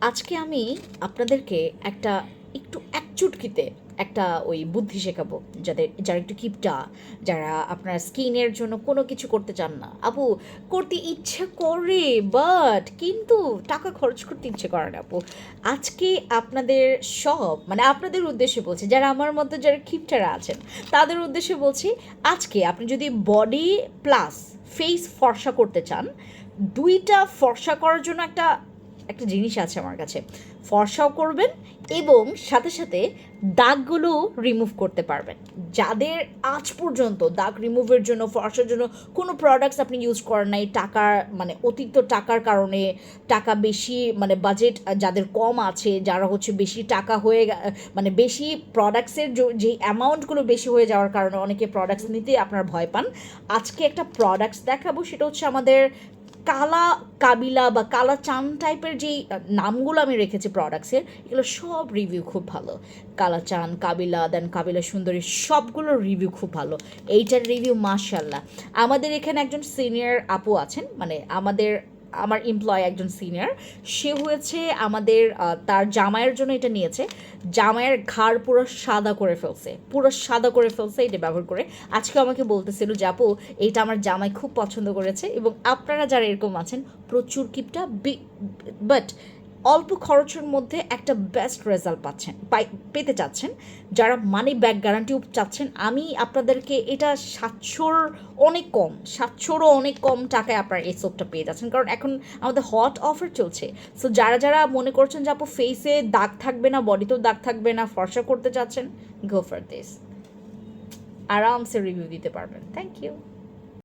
আজকে আমি আপনাদেরকে একটা একটু এক চুটকিতে একটা ওই বুদ্ধি শেখাবো, যাদের, যারা একটু কিপটা, যারা আপনার স্কিনের জন্য কোনো কিছু করতে চান না। আপু, করতে ইচ্ছে করে বাট কিন্তু টাকা খরচ করতে ইচ্ছে করে না, আপু। আজকে আপনাদের সব মানে আপনাদের উদ্দেশ্যে বলছি, যারা আমার মতো যারা কিপটারা আছেন, তাদের উদ্দেশ্যে বলছি, আজকে আপনি যদি বডি প্লাস ফেস ফর্সা করতে চান, দুইটা ফর্সা করার জন্য একটা একটা জিনিস আছে আমার কাছে। ফর্সাও করবেন এবং সাথে সাথে দাগগুলো রিমুভ করতে পারবেন। যাদের আজ পর্যন্ত দাগ রিমুভের জন্য, ফর্সার জন্য কোনো প্রোডাক্টস আপনি ইউজ করেন নাই, টাকার মানে অতিরিক্ত টাকার কারণে, টাকা বেশি মানে বাজেট যাদের কম আছে, যারা হচ্ছে বেশি টাকা হয়ে মানে বেশি প্রোডাক্টসের যে অ্যামাউন্টগুলো বেশি হয়ে যাওয়ার কারণে অনেকে প্রোডাক্টস নিতে আপনার ভয় পান। আজকে একটা প্রোডাক্টস দেখাবো, সেটা হচ্ছে আমাদের কালা কাবিলা বা কালা চান টাইপের যেই নামগুলো আমি রেখেছি প্রোডাক্টসের এগুলো সব রিভিউ খুব ভালো। কালা চান, কাবিলা দেন কাবিলা সুন্দরী সবগুলোর রিভিউ খুব ভালো। এইটার রিভিউ মাশাল্লাহ আমাদের এখানে একজন সিনিয়র আপু আছেন মানে আমাদের, আমার এমপ্লয় একজন সিনিয়র সে হয়েছে আমাদের তার জামাইয়ের জন্য এটা নিয়েছে। জামাইয়ের ঘাড় পুরো সাদা করে ফেলছে। পুরো সাদা করে ফেলছে এটা ব্যবহার করে। আজকে আমাকে বলতেছিল আপু, এইটা আমার জামাই খুব পছন্দ করেছে এবং আপনারা যারা এরকম আছেন, প্রচুর কিপটা বাট অল্প খরচের মধ্যে একটা বেস্ট রেজাল্ট পাচ্ছেন পেতে চাচ্ছেন। যারা মানি ব্যাক গ্যারান্টিও চাচ্ছেন, আমি আপনাদেরকে এটা সাতশোর অনেক কম, সাতশোরও অনেক কম টাকায় আপনার এই সোপটা পেয়ে যাচ্ছেন। কারণ এখন আমাদের হট অফার চলছে। সো যারা যারা মনে করছেন যে আপু ফেসে দাগ থাকবে না বডিতেও দাগ থাকবে না, ফর্সা করতে চাচ্ছেন গো ফর দিস আরামসে রিভিউ দিতে পারবেন। Thank you